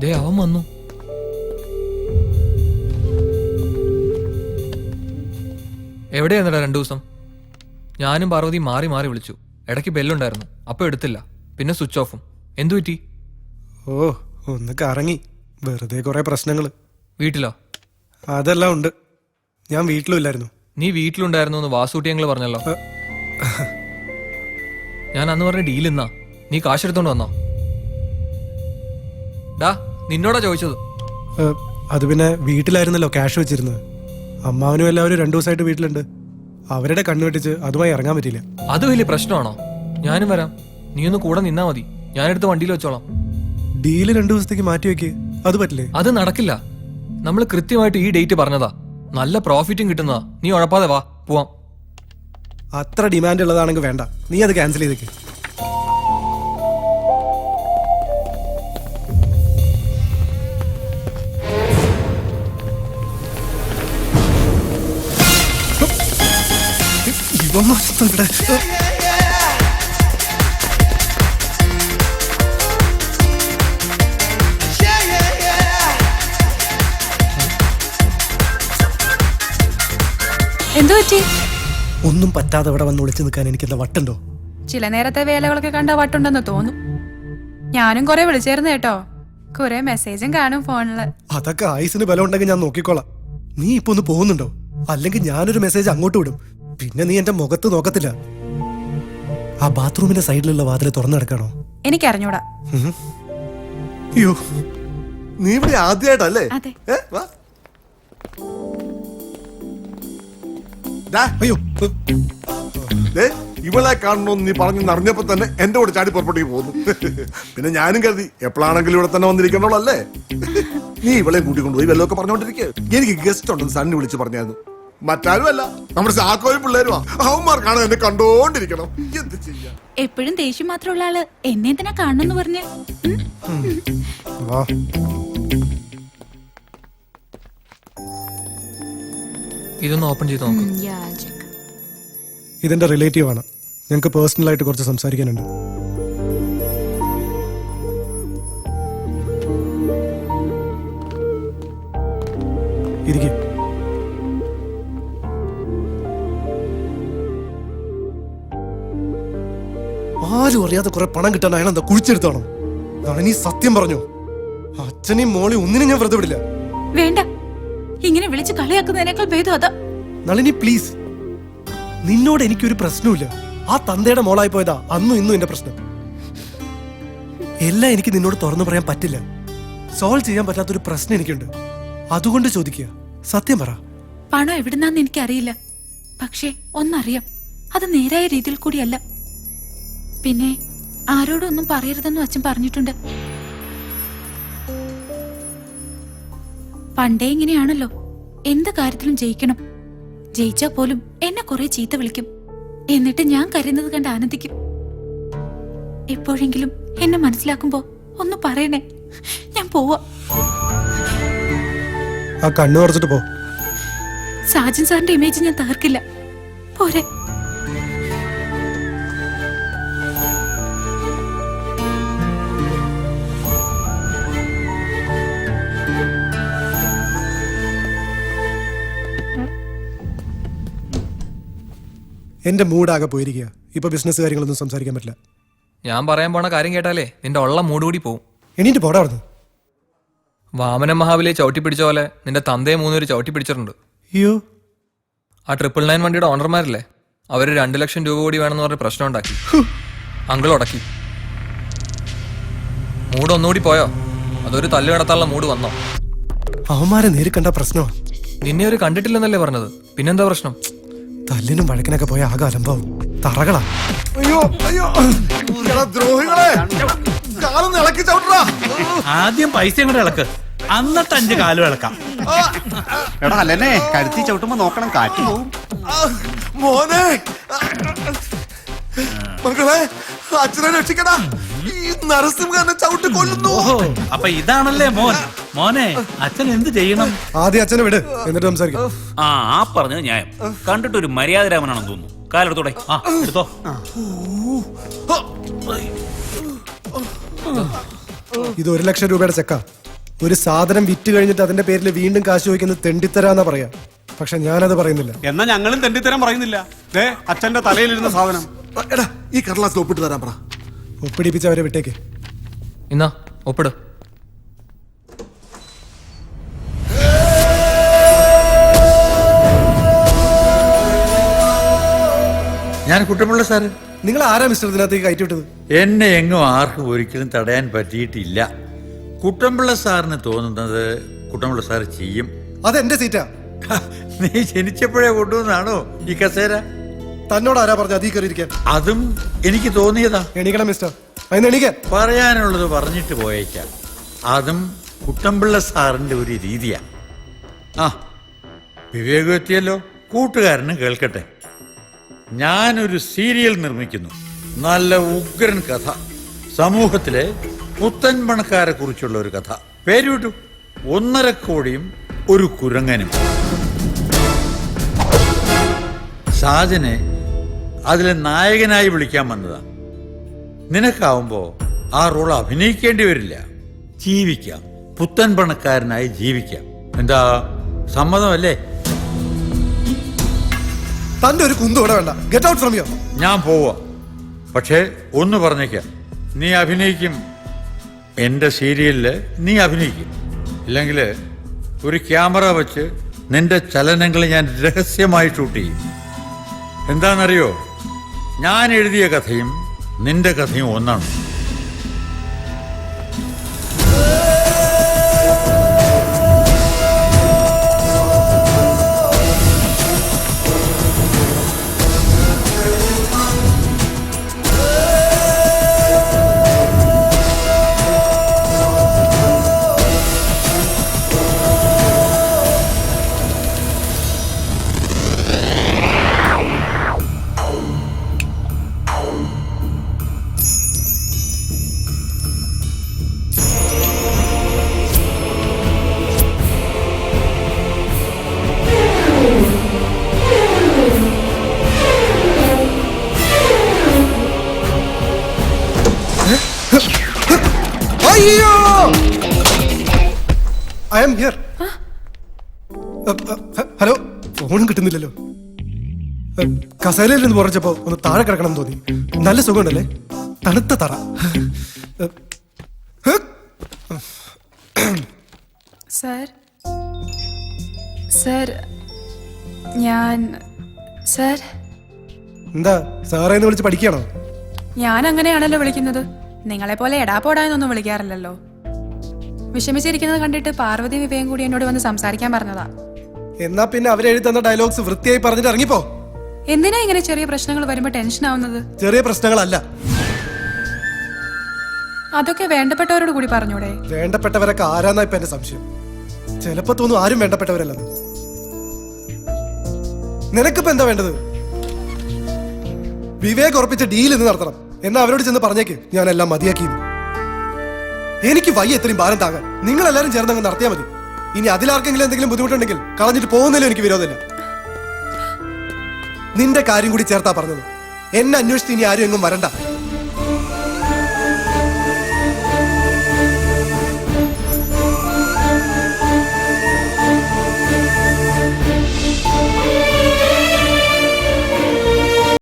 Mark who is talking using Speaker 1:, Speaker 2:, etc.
Speaker 1: ദേ അവൻ വന്നു. എവിടെയായിരുന്നടാ രണ്ടു ദിവസം? ഞാനും പാർവതി മാറി മാറി വിളിച്ചു. ഇടയ്ക്ക് ബെല്ലുണ്ടായിരുന്നു. അപ്പൊ എടുത്തില്ല. പിന്നെ സ്വിച്ച് ഓഫും. എന്തു പറ്റി?
Speaker 2: ഓ ഒന്ന് കറങ്ങി. വെറുതെ കുറെ പ്രശ്നങ്ങൾ
Speaker 1: വീട്ടിലോ?
Speaker 2: അതെല്ലാം ഉണ്ട്. ഞാൻ വീട്ടിലുമില്ലായിരുന്നു.
Speaker 1: നീ വീട്ടിലുണ്ടായിരുന്നു എന്ന് വാസൂട്ടി ഞങ്ങൾ പറഞ്ഞല്ലോ. ഞാൻ അന്ന് പറഞ്ഞ ഡീൽ ഇന്നാ നീ കാശെടുത്തോണ്ട് വന്നോ? ഡാ നിന്നോടാ ചോദിച്ചത്.
Speaker 2: അത് പിന്നെ വീട്ടിലായിരുന്നല്ലോ ക്യാഷ് വെച്ചിരുന്നത്. അമ്മാവനും എല്ലാവരും രണ്ടു ദിവസമായിട്ട് വീട്ടിലുണ്ട്. അവരുടെ കണ്ണു വെട്ടിച്ച് അതുമായി ഇറങ്ങാൻ പറ്റില്ല
Speaker 1: അത് വലിയ പ്രശ്നമാണോ? ഞാനും വരാം. നീ ഒന്ന് കൂടെ നിന്നാ മതി. ഞാനെടുത്ത് വണ്ടിയിൽ വെച്ചോളാം.
Speaker 2: ഡീൽ രണ്ടു ദിവസത്തേക്ക് മാറ്റി വെക്ക്. അത് പറ്റില്ലേ?
Speaker 1: അത് നടക്കില്ല. നമ്മൾ കൃത്യമായിട്ട് ഈ ഡേറ്റ് പറഞ്ഞതാ. നല്ല പ്രോഫിറ്റും കിട്ടുന്നതാ. നീ ഉഴപ്പാതെ വാ. പോവാം.
Speaker 2: അത്ര ഡിമാൻഡ് ഉള്ളതാണെങ്കിൽ വേണ്ട. നീ അത് ക്യാൻസൽ ചെയ്തേക്ക്. ഇവിടെ
Speaker 3: എന്തു പറ്റി?
Speaker 2: ഒന്നും പറ്റാതെ ഇവിടെ വന്ന് വിളിച്ചു നിൽക്കാൻ എനിക്ക് എന്താ വട്ടുണ്ടോ?
Speaker 3: ചില നേരത്തെ വേലകളൊക്കെ കണ്ട വട്ടുണ്ടെന്ന് തോന്നും. ഞാനും കുറെ വിളിച്ചായിരുന്നു കേട്ടോ. കുറെ മെസ്സേജും കാണും ഫോണിൽ.
Speaker 2: അതൊക്കെ ആയുസിന് ബലം ഉണ്ടെങ്കിൽ ഞാൻ നോക്കിക്കോളാം. നീ ഇപ്പൊ ഒന്ന് പോകുന്നുണ്ടോ? അല്ലെങ്കിൽ ഞാനൊരു മെസ്സേജ് അങ്ങോട്ട് വിടും. പിന്നെ നീ എന്റെ മുഖത്ത് നോക്കത്തില്ല. ആ ബാത്റൂമിന്റെ സൈഡിലുള്ള വാതിൽ തുറന്നു എനിക്ക്
Speaker 3: എനിക്കറിഞ്ഞൂടാ.
Speaker 2: അയ്യോ
Speaker 4: നീ ഇവിടെ ആദ്യമായിട്ടല്ലേ
Speaker 3: അതെ.
Speaker 4: ഏ, വാ. ദാ,
Speaker 2: അയ്യോ.
Speaker 4: ദേ, ഇവളെ കാണണമെന്ന് നീ പറഞ്ഞു അറിഞ്ഞപ്പോ തന്നെ എന്റെ കൂടെ ചാടി പുറപ്പെട്ടു പോകുന്നു പിന്നെ ഞാനും കരുതി എപ്പോഴാണെങ്കിലും ഇവിടെ തന്നെ വന്നിരിക്കണോളല്ലേ നീ ഇവളെ കൂട്ടിക്കൊണ്ടുപോയി വല്ലതൊക്കെ പറഞ്ഞോണ്ടിരിക്കുക എനിക്ക് ഗസ്റ്റ് ഉണ്ടെന്ന് സണ്ണി വിളിച്ച് പറഞ്ഞായിരുന്നു. മറ്റാരും അല്ല. നമ്മുടെ ചാക്കോയും പിള്ളേരുമാ അവന്മാർക്കാണ് എന്നെ കണ്ടോണ്ടിരിക്കണം. എന്ത് ചെയ്യാ?
Speaker 3: എപ്പോഴും ദേഷ്യം മാത്രമുള്ള ആൾ എന്നെ തന്നെ കാണണമെന്ന് പറഞ്ഞ്.
Speaker 1: ഇതൊന്ന് ഓപ്പൺ ചെയ്ത് നോക്ക്.
Speaker 2: ഇതെന്റെ റിലേറ്റീവ് ആണ്. ഞങ്ങൾക്ക് പേഴ്സണൽ ആയിട്ട് കുറച്ച് സംസാരിക്കാനുണ്ട്. ഇരിക്കും. ആരും അറിയാതെ കുറെ പണം കിട്ടാൻ അയാൾ എന്താ കുഴിച്ചെടുത്താണോ? അതാണ് നീ സത്യം പറഞ്ഞു? അച്ഛനെയും മോളെയും ഒന്നിനും ഞാൻ വെറുതെ വിടില്ല.
Speaker 3: വേണ്ട. ഇങ്ങനെ വിളിച്ച് കളിയാക്കുന്നതിനേക്കാൾ ഭേദം അതാ.
Speaker 2: നളിനി പ്ലീസ്. നിന്നോട് എനിക്കൊരു പ്രശ്നമില്ല ആ തന്തയുടെ മോളായി പോയതാ അന്നും ഇന്നും എന്റെ പ്രശ്നം. എല്ലാം എനിക്ക് നിന്നോട് തുറന്നു പറയാൻ പറ്റില്ല. സോൾവ് ചെയ്യാൻ പറ്റാത്തൊരു പ്രശ്നം എനിക്കുണ്ട്. അതുകൊണ്ട് ചോദിക്കുക. സത്യം പറ.
Speaker 3: പണം എവിടുന്നാന്ന് എനിക്കറിയില്ല. പക്ഷേ ഒന്നറിയാം. അത് നേരായ രീതിയിൽ കൂടിയല്ല. പിന്നെ ആരോടൊന്നും പറയരുതെന്നും അച്ഛൻ പറഞ്ഞിട്ടുണ്ട്. പണ്ടേ ഇങ്ങനെയാണല്ലോ. എന്ത് കാര്യത്തിലും ജയിക്കണം. ജയിച്ചാ പോലും എന്നെ കുറെ ചീത്ത വിളിക്കും. എന്നിട്ട് ഞാൻ കരുതുന്നത് കണ്ട് ആനന്ദിക്കും. എപ്പോഴെങ്കിലും എന്നെ മനസ്സിലാക്കുമ്പോ ഒന്ന് പറയണേ. ഞാൻ പോവാ.
Speaker 2: ആ കണ്ണു പോ.
Speaker 3: സാജൻ സാറിന്റെ ഇമേജ് ഞാൻ തകർക്കില്ല. പോരെ.
Speaker 2: എന്റെ മൂഡാകെ പോയിരിക്കുക. ഇപ്പൊ ബിസിനസ് കാര്യങ്ങളൊന്നും സംസാരിക്കാൻ പറ്റില്ല.
Speaker 1: ഞാൻ പറയാൻ പോണ കാര്യം കേട്ടാലേ നിന്റെ ഉള്ള മൂട് കൂടി പോവും.
Speaker 2: എണീറ്റ് പോടാ അവിടുന്ന്.
Speaker 1: വാമന മഹാബലിയെ ചവിട്ടി പിടിച്ച പോലെ നിന്റെ തന്തയെ മൂന്നുപേര് ചവിട്ടി പിടിച്ചിട്ടുണ്ട്.
Speaker 2: അയ്യോ.
Speaker 1: ആ ട്രിപ്പിൾ നയൻ വണ്ടിയുടെ ഓണർമാരല്ലേ? അവർ രണ്ടു ലക്ഷം രൂപ കൂടി വേണമെന്ന് പറഞ്ഞ് പ്രശ്നം ഉണ്ടാക്കി. അങ്കിൾ ഉടക്കി. മൂഡ് ഒന്നുകൂടി പോയോ? അതൊരു തല്ലു കിടത്താനുള്ള മൂഡ് വന്നോ?
Speaker 2: അവന്മാരെ നേരി കണ്ട പ്രശ്നമാ.
Speaker 1: നിന്നെ ഒരു കണ്ടിട്ടില്ലെന്നല്ലേ പറഞ്ഞത്? പിന്നെന്താ പ്രശ്നം?
Speaker 2: തല്ലിനും വഴക്കിനൊക്കെ പോയ ആകെ അലമ്പാവും. തറകളാ.
Speaker 4: അയ്യോ അയ്യോ. എടാ ദ്രോഹികളെ. കാലം ഇളക്കി ചവിട്ടറാ.
Speaker 5: ആദ്യം പൈസ കൂടെ ഇളക്ക്. അന്നത്തെ അഞ്ച് കാലും ഇളക്കാം.
Speaker 6: എടാ അല്ലെന്നെ കരുത്തി ചവിട്ടുമ്പോ നോക്കണം കാറ്റ് പോവും.
Speaker 4: മോനെ. മക്കളെ അച്ഛനെ രക്ഷിക്കടാ. ഈ നരസിംഹനെ ചവിട്ടി കൊല്ലുന്നു.
Speaker 5: അപ്പൊ ഇതാണല്ലേ മോൻ? മോനെ അച്ഛൻ എന്ത് ചെയ്യണം?
Speaker 2: ആദ്യം അച്ഛനെ വിട് എന്നിട്ട് സംസാരിക്കാം.
Speaker 7: ആ ആ പറഞ്ഞത് ന്യായം. കണ്ടിട്ട് ഒരു മര്യാദരാമനാണെന്ന് തോന്നുന്നു. കാലെടുത്തോടെ.
Speaker 5: ആ എടുത്തോ.
Speaker 2: ഇത് ഒരു ലക്ഷം രൂപയുടെ ചെക്കാ. ഒരു സാധനം വിറ്റ് കഴിഞ്ഞിട്ട് അതിന്റെ പേരിൽ വീണ്ടും കാശ് ചോദിക്കുന്നത് തെണ്ടിത്തരാന്നാ പറയാ. പക്ഷെ ഞാനത് പറയുന്നില്ല.
Speaker 6: എന്നാ ഞങ്ങളും തെണ്ടിത്തരം പറയുന്നില്ല. ദേ അച്ഛന്റെ തലയിലിരുന്ന സാധനം.
Speaker 4: എടാ ഈ കടലാസിൽ ഒപ്പിട്ട് തരാൻ പറ.
Speaker 2: ഒപ്പിടിപ്പിച്ചവരെ വിട്ടേക്ക്.
Speaker 1: ഇന്നാ ഒപ്പിട്.
Speaker 8: ഞാൻ കുട്ടമുള്ള സാറ്
Speaker 2: നിങ്ങൾ ആരാ മിസ്റ്റർ ഇതിനകത്തേക്ക് കയറ്റി വിട്ടത്
Speaker 8: എന്നെ എങ്ങും ആർക്കും ഒരിക്കലും തടയാൻ പറ്റിയിട്ടില്ല. കുട്ടമ്പിള്ള സാറിന് തോന്നുന്നത് കുട്ടമ്പിള്ള സാർ ചെയ്യും.
Speaker 2: അതെന്റെ സീറ്റാ.
Speaker 8: നീ ജനിച്ചപ്പോഴേ കൊണ്ടുവന്നാണോ ഈ കസേര?
Speaker 2: തന്നോട് ആരാ പറഞ്ഞ അതീ കയറിയിരിക്കാൻ.
Speaker 8: അതും എനിക്ക് തോന്നിയതാ.
Speaker 2: എണീക്കണം മിസ്റ്റർ. എണീക്കാൻ
Speaker 8: പറയാനുള്ളത് പറഞ്ഞിട്ട് പോയേക്കാം. അതും കുട്ടമ്പിള്ള സാറിന്റെ ഒരു രീതിയാ. ആ വിവേകം എത്തിയല്ലോ. കൂട്ടുകാരന് കേൾക്കട്ടെ. ഞാനൊരു സീരിയൽ നിർമ്മിക്കുന്നു. നല്ല ഉഗ്രൻ കഥ. സമൂഹത്തിലെ പുത്തൻ പണക്കാരെ കുറിച്ചുള്ള ഒരു കഥ. പേര് ഒന്നര കോടിയും ഒരു കുരങ്ങനും. ഷാജനെ അതിലെ നായകനായി വിളിക്കാൻ വന്നതാ. നിനക്കാവുമ്പോ ആ റോൾ അഭിനയിക്കേണ്ടി വരില്ല. ജീവിക്കാം. പുത്തൻ പണക്കാരനായി ജീവിക്കാം. എന്താ? സമ്മതമല്ലേ?
Speaker 2: തന്റെ ഒരു കുന്തു ഇവിടെ വേണ്ട. ഗെറ്റ് ഔട്ട് ഫ്രം യു
Speaker 8: ഞാൻ പോവാ. പക്ഷേ ഒന്ന് പറഞ്ഞേക്കാം. നീ അഭിനയിക്കും. എന്റെ സീരിയലിൽ നീ അഭിനയിക്കും. ഇല്ലെങ്കിൽ ഒരു ക്യാമറ വെച്ച് നിന്റെ ചലനങ്ങൾ ഞാൻ രഹസ്യമായി ഷൂട്ട് ചെയ്യും. എന്താണെന്നറിയോ? ഞാൻ എഴുതിയ കഥയും നിന്റെ കഥയും ഒന്നാണ്.
Speaker 2: I am here. ഹലോ. ഫോണും കിട്ടുന്നില്ലല്ലോ. കസേലയിൽ നിന്ന് പറഞ്ഞപ്പോ ഒന്ന് താഴെ കിടക്കണം എന്ന് തോന്നി. നല്ല സുഖമുണ്ടല്ലേ? തണുത്ത തറ.
Speaker 9: സാർ. സാർ ഞാൻ സാർ.
Speaker 2: എന്താ സാറേന്ന് വിളിച്ച് പഠിക്കണോ
Speaker 9: ഞാൻ അങ്ങനെയാണല്ലോ വിളിക്കുന്നത്. നിങ്ങളെ പോലെ എടാ പോടാന്നൊന്നും വിളിക്കാറില്ലല്ലോ. വിഷമിച്ചിരിക്കുന്നത് കണ്ടിട്ട് പാർവതി വിവേകം കൂടി എന്നോട് വന്ന് സംസാരിക്കാൻ പറഞ്ഞതാ.
Speaker 2: എന്നാ പിന്നെ അവരെഴുതി തന്ന ഡയലോഗ്സ് വൃത്തിയായി പറഞ്ഞിട്ട് ഇറങ്ങിപ്പോ?
Speaker 9: എന്തിനാ ഇങ്ങനെ ചെറിയ പ്രശ്നങ്ങൾ വരുമ്പോ ടെൻഷൻ ആവുന്നത്?
Speaker 2: ചെറിയ പ്രശ്നങ്ങളല്ല.
Speaker 9: അതൊക്കെ വേണ്ടപ്പെട്ടവരോട് കൂടി പറഞ്ഞൂടെ?
Speaker 2: വേണ്ടപ്പെട്ടവരൊക്കെ ആരാന്നാ ഇപ്പൊ എന്റെ സംശയം? ചിലപ്പോ തോന്നും ആരും വേണ്ടപ്പെട്ടവരല്ലെന്ന് നിനക്കിപ്പോ എന്താ വേണ്ടത്? വിവേക് ഉറപ്പിച്ച ഡീൽ ഇന്ന് നടത്തണം. എന്നാ അവരോട് ചെന്ന് പറഞ്ഞേക്ക്. ഞാൻ എല്ലാം മതിയാക്കി എനിക്ക് വയ്യ എത്രയും ഭാരം താങ്ങാൻ. നിങ്ങൾ എല്ലാരും ചേർന്ന് അങ്ങ് നടത്തിയാൽ മതി. ഇനി അതിലാർക്കെങ്കിലും എന്തെങ്കിലും ബുദ്ധിമുട്ടുണ്ടെങ്കിൽ കളഞ്ഞിട്ട് പോകുന്നതിലും എനിക്ക് വിരോധമില്ല. നിന്റെ കാര്യം കൂടി ചേർത്താ പറഞ്ഞത്. എന്നെ അന്വേഷിച്ച് ഇനി ആരും എങ്ങും വരണ്ട.